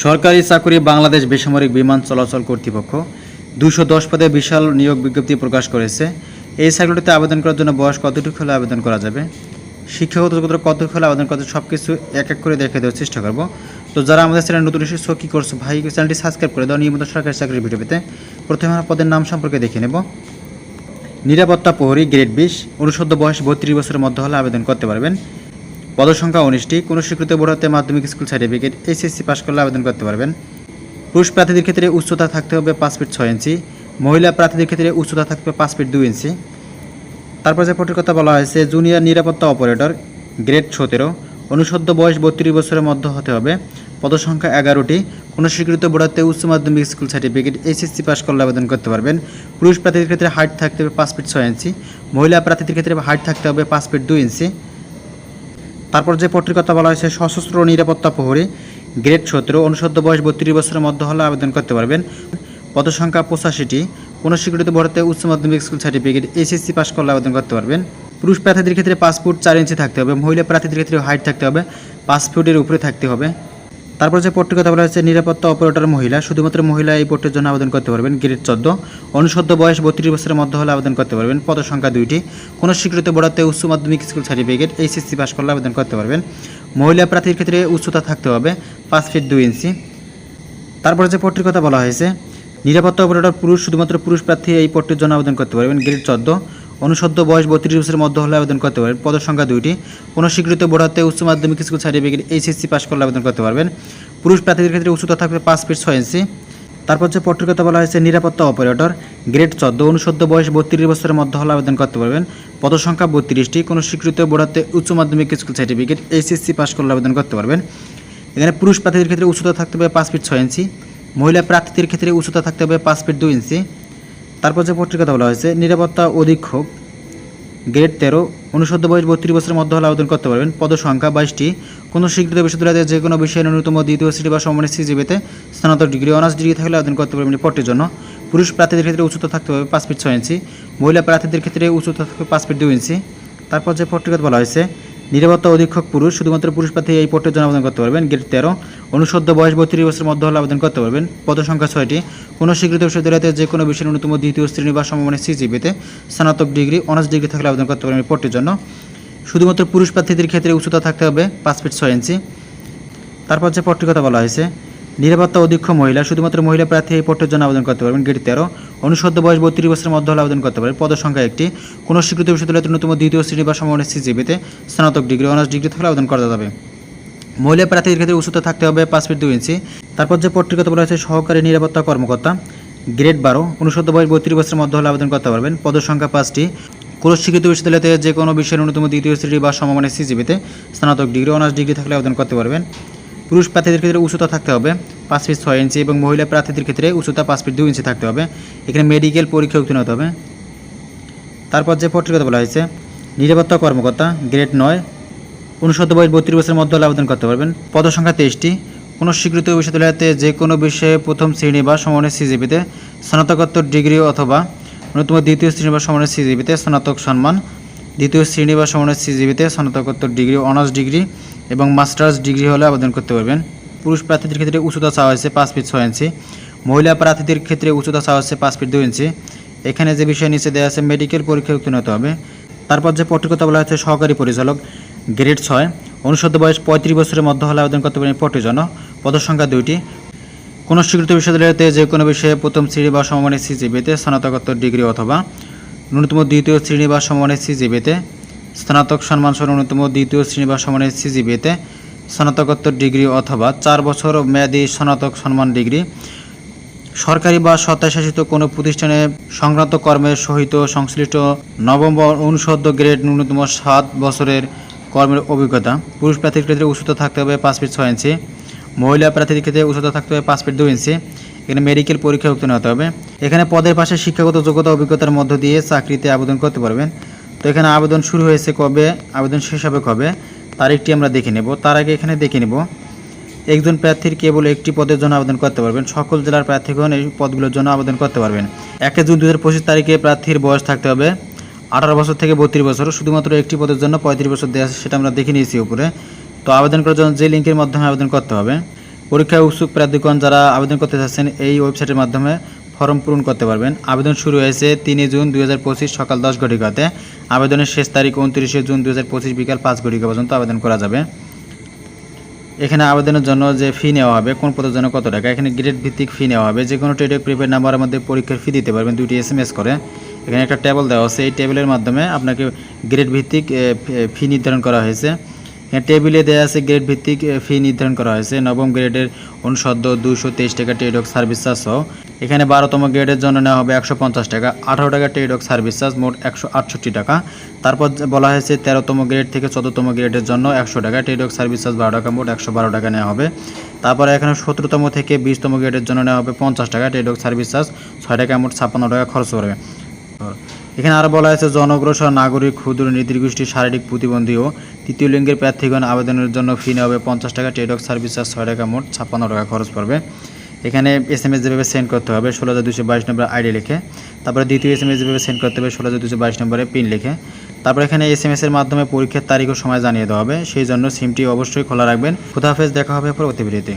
সরকারি চাকরি বাংলাদেশ বেসামরিক বিমান চলাচল কর্তৃপক্ষ দুশো দশ পদে বিশাল নিয়োগ বিজ্ঞপ্তি প্রকাশ করেছে। এই চাকরিটিতে আবেদন করার জন্য বয়স কতটুকু হলে আবেদন করা যাবে? শিক্ষাগত যোগ্যতা কতটুকু হলে আবেদন করতে সব কিছু এক এক করে দেখে দেওয়ার চেষ্টা করব। তো যারা আমাদের চ্যানেল নতুন এসেছ, কী করছ ভাই, চ্যানেলটি সাবস্ক্রাইব করে দাও। নিয়মিত সরকারি চাকরির ভিডিও পেতে প্রথমে আমরা পদের নাম সম্পর্কে দেখে নেব। নিরাপত্তা প্রহরী গ্রেড বিশ, অনুষদ বয়স বত্রিশ বছরের মধ্যে হলে আবেদন করতে পারবেন। পদসংখ্যা উনিশটি। কোনো স্বীকৃত বোর্ড হতে মাধ্যমিক স্কুল সার্টিফিকেট এইচএসসি পাশ করলে আবেদন করতে পারবেন। পুরুষ প্রার্থীদের ক্ষেত্রে উচ্চতা থাকতে হবে পাঁচ ফিট ছয় ইঞ্চি। মহিলা প্রার্থীদের ক্ষেত্রে উচ্চতা থাকবে পাঁচ ফিট দুই ইঞ্চি। তারপর যে পটির কথা বলা হয়েছে, জুনিয়র নিরাপত্তা অপারেটর, গ্রেড সতেরো। অনুষদ্য বয়স বত্রিশ বছরের মধ্যে হতে হবে। পদসংখ্যা এগারোটি। কোনো স্বীকৃত বোর্ডাতে উচ্চ মাধ্যমিক স্কুল সার্টিফিকেট এইচএসসি পাস করলে আবেদন করতে পারবেন। পুরুষ প্রার্থীদের ক্ষেত্রে হাইট থাকতে হবে পাঁচ ফিট ছয় ইঞ্চি। মহিলা প্রার্থীদের ক্ষেত্রে হাইট থাকতে হবে পাঁচ ফিট দুই ইঞ্চি। তারপর যে পত্রির কথা বলা হয়েছে, সশস্ত্র নিরাপত্তা প্রহরী, গ্রেড সতেরো অনুষদ্য বয়স বত্রিশ বছরের মধ্যে হলে আবেদন করতে পারবেন। পদসংখ্যা পঁচাশিটি, কোনো স্বীকৃত ভর্তে উচ্চ মাধ্যমিক স্কুল সার্টিফিকেট, এসএসসি পাস করলে আবেদন করতে পারবেন। পুরুষ প্রার্থীদের ক্ষেত্রে পাঁচ ফুট চার ইঞ্চি থাকতে হবে, মহিলা প্রার্থীদের ক্ষেত্রে হাইট থাকতে হবে পাঁচ ফুটের উপরে থাকতে হবে। তারপর যে পট্টের কথা বলা হয়েছে, নিরাপত্তা অপারেটর মহিলা, শুধুমাত্র মহিলা এই পট্টের জন্য আবেদন করতে পারবেন, গ্রেড চোদ্দ। অনুষদ্য বয়স বত্রিশ বছরের মধ্যে হলে আবেদন করতে পারবেন পদ সংখ্যা দুইটি। কোনো স্বীকৃত বড়াতে উচ্চ মাধ্যমিক স্কুল সার্টিফিকেট, এইচএসসি পাস করলে আবেদন করতে পারবেন। মহিলা প্রার্থীর ক্ষেত্রে উচ্চতা থাকতে হবে পাঁচ ফিট দুই ইঞ্চি। তারপরে যে পট্টির কথা বলা হয়েছে, নিরাপত্তা অপারেটর পুরুষ, শুধুমাত্র পুরুষ প্রার্থী এই পট্টির জন্য আবেদন করতে পারবেন, গ্রেড চোদ্দ। অনুষদ্য বয়স বত্রিশ বছরের মধ্যে হলে আবেদন করতে পারবেন। পদ সংখ্যা দুইটি। কোনো স্বীকৃত বোর্ডাতে উচ্চ মাধ্যমিক স্কুল সার্টিফিকেট, এইচএসসি পাস করলে আবেদন করতে পারবেন। পুরুষ প্রার্থীদের ক্ষেত্রে উচ্চতা থাকবে পাঁচ ফিট ছয় ইঞ্চি। তারপর যে পট্টির কথা বলা হয়েছে, নিরাপত্তা অপারেটর, গ্রেড চোদ্দ। অনুষদ্য বয়স বত্রিশ বছরের মধ্যে হলে আবেদন করতে পারবেন। পদ সংখ্যা বত্রিশটি। কোনো স্বীকৃত বোর্ডাতে উচ্চ মাধ্যমিক স্কুল সার্টিফিকেট, এইচএসসি পাস করলে আবেদন করতে পারবেন। এখানে পুরুষ প্রার্থীদের ক্ষেত্রে উচ্চতা থাকতে হবে পাঁচ ফিট ছয় ইঞ্চি। মহিলা প্রার্থীদের ক্ষেত্রে উচ্চতা থাকতে হবে পাঁচ ফিট দুই ইঞ্চি। তারপর যে পত্রিকা বলা হয়েছে, নিরাপত্তা অধীক্ষক গ্রেড তেরো, অনুষদ বয়স বত্রিশ বছরের মধ্যে হলে আবেদন করতে পারবেন। পদ সংখ্যা বাইশটি। কোনো স্বীকৃত বিশ্ববিদ্যালয়ে যে কোনো বিষয়ে ন্যূনতম দ্বিতীয় শ্রেণি বা সমানের সিজিবিতে স্নাতক ডিগ্রি, অনার্স ডিগ্রি থাকলে আবেদন করতে পারবেন এই পদটির জন্য। পুরুষ প্রার্থীদের ক্ষেত্রে উচ্চতা থাকতে হবে পাঁচ ফিট ছয় ইঞ্চি। মহিলা প্রার্থীদের ক্ষেত্রে উচ্চতা থাকবে পাঁচ ফিট দুই ইঞ্চি। তারপর যে পত্রিকাতে বলা হয়েছে নিরাপত্তা অধীক্ষক পুরুষ, শুধুমাত্র পুরুষ প্রার্থী এই পোর্টে জন্য আবেদন করতে পারবেন। গেট তেরো অনুষদ্য বয়স বত্রিশ বছরের মধ্যে হলে আবেদন করতে পারবেন। পদ সংখ্যা ছয়টি। কোনো স্বীকৃত বিশ্ববিদ্যালয়তে যে কোনো বিষয়ের অন্যতম দ্বিতীয় শ্রেণি বা সমমানের সিজিবিতে স্নাতক ডিগ্রি, অনার্স ডিগ্রি থাকলে আবেদন করতে পারবেন এই পদটির জন্য। শুধুমাত্র পুরুষ প্রার্থীদের ক্ষেত্রে উচ্চতা থাকতে হবে পাঁচ ফিট ছয় ইঞ্চি। তারপর যে পদটির কথা বলা হয়েছে নিরাপত্তা অধীক্ষক মহিলা, শুধুমাত্র মহিলা প্রার্থী এই পদের জন্য আবেদন করতে পারবেন। গ্রেড তেরো অনুষদ্য বয়স বত্রিশ বছরের মধ্যে হলে আবেদন করতে পারবেন। পদ সংখ্যা একটি। কোনো স্বীকৃত বিশ্ববিদ্যালয়ের ন্যূনতম দ্বিতীয় শ্রেণি বা সমমানের সিজিবিতে স্নাতক ডিগ্রি, অনার্স ডিগ্রি থাকলে আবেদন করা যাবে। মহিলা প্রার্থীদের ক্ষেত্রে উচ্চতা থাকতে হবে পাঁচ ফিট দুই ইঞ্চি। তারপর যে পদটির কথা বলা হয়েছে, সহকারী নিরাপত্তা কর্মকর্তা। গ্রেড বারো, অনুষদ বয়স বত্রিশ বছরের মধ্যে হলে আবেদন করতে পারবেন। পদ সংখ্যা পাঁচটি। কোনো স্বীকৃত বিশ্ববিদ্যালয়তে যে কোনো বিষয়ের ন্যূনতম দ্বিতীয় শ্রেণি বা সমমানের সিজিবিতে স্নাতক ডিগ্রি, অনার্স ডিগ্রি থাকলে আবেদন করতে পারবেন। পুরুষ প্রার্থীদের ক্ষেত্রে উচ্চতা থাকতে হবে, পাঁচ ফিট ছয় ইঞ্চি এবং মহিলা প্রার্থীদের ক্ষেত্রে উচ্চতা পাঁচ ফিট দুই ইঞ্চি থাকতে হবে। এখানে মেডিকেল পরীক্ষা উত্তীর্ণ হতে হবে। তারপর যে পত্রিকা বলা হয়েছে, নিরাপত্তা কর্মকর্তা গ্রেড নয় অনুষদ বয়স বত্রিশ বছরের মধ্যে আবেদন করতে পারবেন। পদ সংখ্যা তেইশটি। কোনো স্বীকৃত বিশ্ববিদ্যালয়তে যে কোনো বিষয়ে প্রথম শ্রেণি বা সমানের সিজিপিতে স্নাতকোত্তর ডিগ্রি অথবা অন্যতম দ্বিতীয় শ্রেণি বা সমানের সিজিপিতে স্নাতক সম্মান দ্বিতীয় শ্রেণি বা সমানের সিজিপিতে স্নাতকোত্তর ডিগ্রি, অনার্স ডিগ্রি এবং মাস্টার্স ডিগ্রি হলে আবেদন করতে পারবেন। পুরুষ প্রার্থীদের ক্ষেত্রে উচ্চতা চাওয়া হয়েছে পাঁচ ফিট ছয় ইঞ্চি। মহিলা প্রার্থীদের ক্ষেত্রে উচ্চতা চাওয়া হচ্ছে পাঁচ ফিট দুই ইঞ্চি। এখানে যে বিষয় নিচে দেওয়া আছে, মেডিকেল পরীক্ষা উত্তীর্ণ হতে হবে। তারপর যে পটিকতা বলা হচ্ছে সহকারী পরিচালক, গ্রেড ছয়। অনুষদ বয়স পঁয়ত্রিশ বছরের মধ্যে হলে আবেদন করতে পারেন পটির জন্য পদসংখ্যা দুইটি। কোনো স্বীকৃত বিশ্ববিদ্যালয়তে যে কোনো বিষয়ে প্রথম শ্রেণি বা সমমানের সিজিবিতে স্নাতকোত্তর ডিগ্রি অথবা ন্যূনতম দ্বিতীয় শ্রেণি বা সমমানের সিজিবিতে। স্নাতক সম্মান সহ ন্যূনতম দ্বিতীয় শ্রেণি বা সমমানের সিজিবিতে স্নাতকোত্তর ডিগ্রি অথবা চার বছর মেয়াদী স্নাতক সম্মান ডিগ্রি। সরকারি বা স্বত্বাশাসিত কোনো প্রতিষ্ঠানে সংক্রান্ত কর্মের সহিত সংশ্লিষ্ট নবম বা গ্রেড ন্যূনতম সাত বছরের কর্মের অভিজ্ঞতা। পুরুষ প্রার্থীর ক্ষেত্রে উচ্চতা থাকতে হবে পাঁচ ফিট ছয় ইঞ্চি, মহিলা প্রার্থীর ক্ষেত্রে উচ্চতা থাকতে হবে পাঁচ ফিট দুই ইঞ্চি। এখানে মেডিকেল পরীক্ষা উত্তীর্ণ হতে হবে। এখানে পদের পাশে শিক্ষাগত যোগ্যতা, অভিজ্ঞতার মধ্য দিয়ে চাকরিতে আবেদন করতে পারবেন। তো এখানে আবেদন শুরু হয়েছে কবে? আবেদন শেষ হবে কবে? তারিখটি আমরা দেখে নেব। তার আগে এখানে দেখে নেব। একজন প্রার্থীর কেবল একটি পদের জন্য আবেদন করতে পারবেন। সকল জেলার প্রার্থীগণ এই পদগুলোর জন্য আবেদন করতে পারবেন। একে জুন দু হাজার পঁচিশ তারিখে প্রার্থীর বয়স থাকতে হবে আঠারো বছর থেকে বত্রিশ বছর। শুধুমাত্র একটি পদের জন্য পঁয়ত্রিশ বছর দেওয়া সেটা আমরা দেখে নিয়েছি উপরে। তো আবেদন করার জন্য যে লিঙ্কের মাধ্যমে আবেদন করতে হবে পরীক্ষায় উৎসুক প্রার্থীগণ যারা আবেদন করতে চাচ্ছেন এই ওয়েবসাইটের মাধ্যমে ফর্ম পূরণ করতে পারবেন। আবেদন শুরু হয়েছে তিনই জুন দুই হাজার পঁচিশ সকাল দশ ঘটিকাতে। আবেদনের শেষ তারিখ উনত্রিশে জুন দু হাজার পঁচিশ বিকাল পাঁচ ঘটিকা পর্যন্ত আবেদন করা যাবে। এখানে আবেদনের জন্য যে ফি নেওয়া হবে, কোন পদের জন্য কত টাকা, এখানে গ্রেড ভিত্তিক ফি নেওয়া হবে। যে কোনো ট্রেডের প্রিপেড নাম্বারের মধ্যে পরীক্ষার ফি দিতে পারবেন দুটি এস এম এস করে। এখানে একটা টেবল দেওয়া আছে, এই টেবিলের মাধ্যমে আপনাকে গ্রেড ভিত্তিক ফি নির্ধারণ করা হয়েছে। টেবিলে দেওয়া আছে গ্রেড ভিত্তিক ফি নির্ধারণ করা হয়েছে। নবম গ্রেডের অনুষদ্য দুশো তেইশ টাকা টেডক সার্ভিস চার্জ সহ। এখানে বারোতম গ্রেডের জন্য নেওয়া হবে একশো পঞ্চাশ টাকা। আঠারো টাকা টেডক সার্ভিস চার্জ মোট একশো আটষট্টি টাকা। তারপর বলা হয়েছে তেরোতম গ্রেড থেকে চোদ্দতম গ্রেডের জন্য একশো টাকা টেডক সার্ভিস চার্জ বারো টাকা, মোট একশো বারো টাকা নেওয়া হবে। তারপরে এখানে সতেরোতম থেকে বিশতম গ্রেডের জন্য নেওয়া হবে পঞ্চাশ টাকা টেডক সার্ভিস চার্জ ছয় টাকা, মোট ছাপ্পান্ন টাকা খরচ করবে এখানে আরও বলা হয়েছে জনগ্রসর নাগরিক, ক্ষুদ্র নির্দিষ্ট শারীরিক প্রতিবন্ধী ও তৃতীয় লিঙ্গের প্রার্থীগণ আবেদনের জন্য ফি নেওয়া হবে পঞ্চাশ টাকা টেডক সার্ভিস চার্জ ছয় টাকা, মোট ছাপ্পান্ন টাকা খরচ পড়বে। এখানে এস এম এস যেভাবে সেন্ড করতে হবে, ষোলো হাজার দুশো বাইশ নম্বর আইডি লিখে, তারপরে দ্বিতীয় এস এম এস যেভাবে সেন্ড করতে হবে, ষোলো হাজার দুশো বাইশ নম্বরে পিন লিখে, তারপর এখানে এস এম এসের মাধ্যমে পরীক্ষার তারিখ ও সময় জানিয়ে দেওয়া হবে, সেই জন্য সিমটি অবশ্যই খোলা রাখবেন। খুদাহাফেজ দেখা হবে পরবর্তী ভিডিওতে।